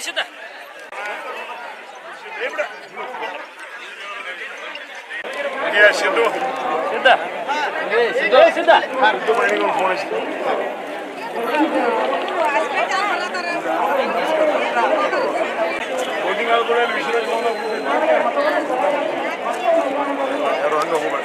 ಪರಿಷದ ಸಿದ್ದು ಸಿದ್ಧ ಸಿದ್ಧ ಯಾರು ಹಂಗ ಹೋಗ್ಬೇಡ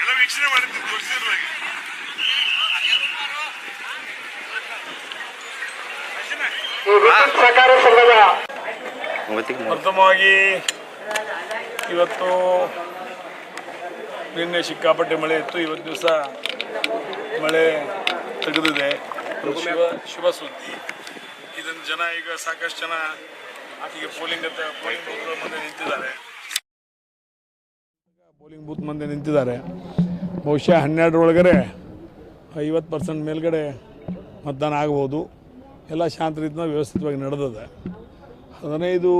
ಎಲ್ಲ ವೀಕ್ಷಣೆ ತೋರಿಸಿದ್ರು ಪ್ರಥಮವಾಗಿ ಇವತ್ತು ನಿನ್ನೆ ಸಿಕ್ಕಾಪಟ್ಟೆ ಮಳೆ ಇತ್ತು. ಇವತ್ತು ದಿವಸ ಮಳೆ ತೆಗೆದಿದೆ. ಶುಭ ಶುಭ ಸುದ್ದಿ ಇದನ್ನು ಜನ ಈಗ ಸಾಕಷ್ಟು ಜನ ಈಗ ಪೋಲಿಂಗ್ ಬೂತ್ಗಳ ಮುಂದೆ ನಿಂತಿದ್ದಾರೆ. ಪೋಲಿಂಗ್ ಬೂತ್ ಮುಂದೆ ನಿಂತಿದ್ದಾರೆ. ಬಹುಶಃ ಹನ್ನೆರಡರೊಳಗಡೆ ಐವತ್ತು ಪರ್ಸೆಂಟ್ ಮೇಲ್ಗಡೆ ಮತದಾನ ಆಗ್ಬೋದು. ಎಲ್ಲ ಶಾಂತ ರೀತಿಯಿಂದ ವ್ಯವಸ್ಥಿತವಾಗಿ ನಡೆದಿದೆ. ಹದಿನೈದು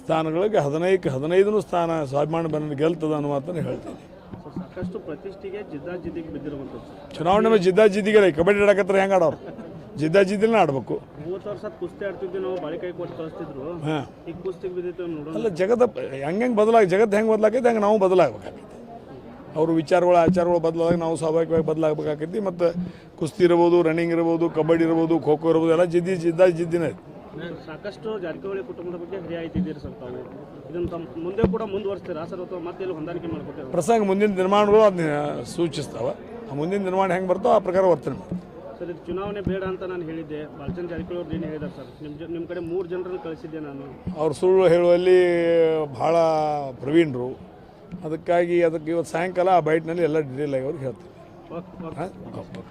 ಸ್ಥಾನಗಳಿಗೆ ಹದಿನೈದು ಹದಿನೈದನೂ ಸ್ಥಾನ ಸ್ವಾಭಿಮಾನ ಬಂದ ಗೆಲ್ತದ ಅನ್ನೋ ಮಾತನ್ನು ಹೇಳ್ತೀನಿ. ಸಾಕಷ್ಟು ಪ್ರತಿಷ್ಠೆಗೆ ಜಿದ್ದಾಜಿದ್ದಿಗೆ ಬಿದ್ದಿರುವಂಥದ್ದು. ಸರ್ ಚುನಾವಣೆ ಜಿದ್ದಾಜಿದ್ದಿಗೆ ಕಬಡ್ಡಿ ಆಡಕತ್ರ ಹೆಂಗೆ ಆಡೋರು? ಜಿದ್ದಾಜಿದ್ದಿನೇ ಆಡಬೇಕು. ಮೂವತ್ತು ವರ್ಷ ಕುಸ್ತಿ ಆಡ್ತಿದ್ವಿ ನಾವು ಬಾಳಿಕೈ ಕೊಟ್ಟು ಕಳಿಸ್ತಿದ್ರು. ಹಾಂ. ಈಗ ಕುಸ್ತಿಗೆ ಬಿದ್ದಿತ್ತು ನೋಡೋಣ. ಅಲ್ಲ ಜಗದ ಹೆಂಗೆ ಬದಲಾಗ ಜಗತ್ತು ಹೆಂಗೆ ಬದಲಾಗೈತೆ ಹಂಗೆ ನಾವು ಬದಲಾಗಬೇಕಾಗೈತಿ. ಅವ್ರ ವಿಚಾರಗಳು ಆಚಾರಗಳು ಬದಲಾದಾಗ ನಾವು ಸ್ವಾಭಾವಿಕವಾಗಿ ಬದಲಾಗಬೇಕಾಗೈತಿ ಮತ್ತು ಕುಸ್ತಿ ಇರ್ಬೋದು ರನ್ನಿಂಗ್ ಇರ್ಬೋದು ಕಬಡ್ಡಿ ಇರ್ಬೋದು ಖೋ ಖೋ ಇರ್ಬೋದು ಎಲ್ಲ ಜಿದ್ದಿ ಜಿದ್ದ ಜಿದ್ದಿನೇ ಐತಿ. ಸಾಕಷ್ಟು ಜಾರಕಿಹೊಳಿ ಕುಟುಂಬದ ಬಗ್ಗೆ ಹಿರಿಯಾಯ್ತಿದ್ದೀರಿ ಸರ್ ತಾವು ಇದನ್ನು ತಮ್ಮ ಮುಂದೆ ಕೂಡ ಮುಂದುವರಿಸ್ತೀರಾ? ಸರ್ ಅಥವಾ ಮತ್ತೆ ಇಲ್ಲಿ ಹೊಂದಾಣಿಕೆ ಮಾಡ್ಕೊತೀರಾ? ಪ್ರಸಂಗ ಮುಂದಿನ ನಿರ್ಮಾಣಗಳು ಅದನ್ನ ಸೂಚಿಸ್ತಾವೆ. ಆ ಮುಂದಿನ ನಿರ್ಮಾಣ ಹೆಂಗೆ ಬರ್ತೋ ಆ ಪ್ರಕಾರ ವರ್ತನೆ ಮಾಡ್ತೀವಿ. ಸರ್ ಇದು ಚುನಾವಣೆ ಬೇಡ ಅಂತ ನಾನು ಹೇಳಿದ್ದೆ. ಬಾಲಚಂದ್ರ ಜಾರಕಿಹೊಳಿ ಅವ್ರು ಏನು ಹೇಳಿದ್ದಾರೆ ಸರ್? ನಿಮ್ಮ ಜ ನಿಮ್ಮ ಕಡೆ ಮೂರು ಜನರನ್ನು ಕಳಿಸಿದ್ದೆ ನಾನು. ಅವ್ರು ಸುಳ್ಳು ಹೇಳುವಲ್ಲಿ ಭಾಳ ಪ್ರವೀಣರು. ಅದಕ್ಕಾಗಿ ಅದಕ್ಕೆ ಇವತ್ತು ಸಾಯಂಕಾಲ ಆ ಬೈಟ್ನಲ್ಲಿ ಎಲ್ಲ ಡೀಟೇಲ್ ಆಗಿ ಅವ್ರಿಗೆ ಹೇಳ್ತೀನಿ. Okay okay.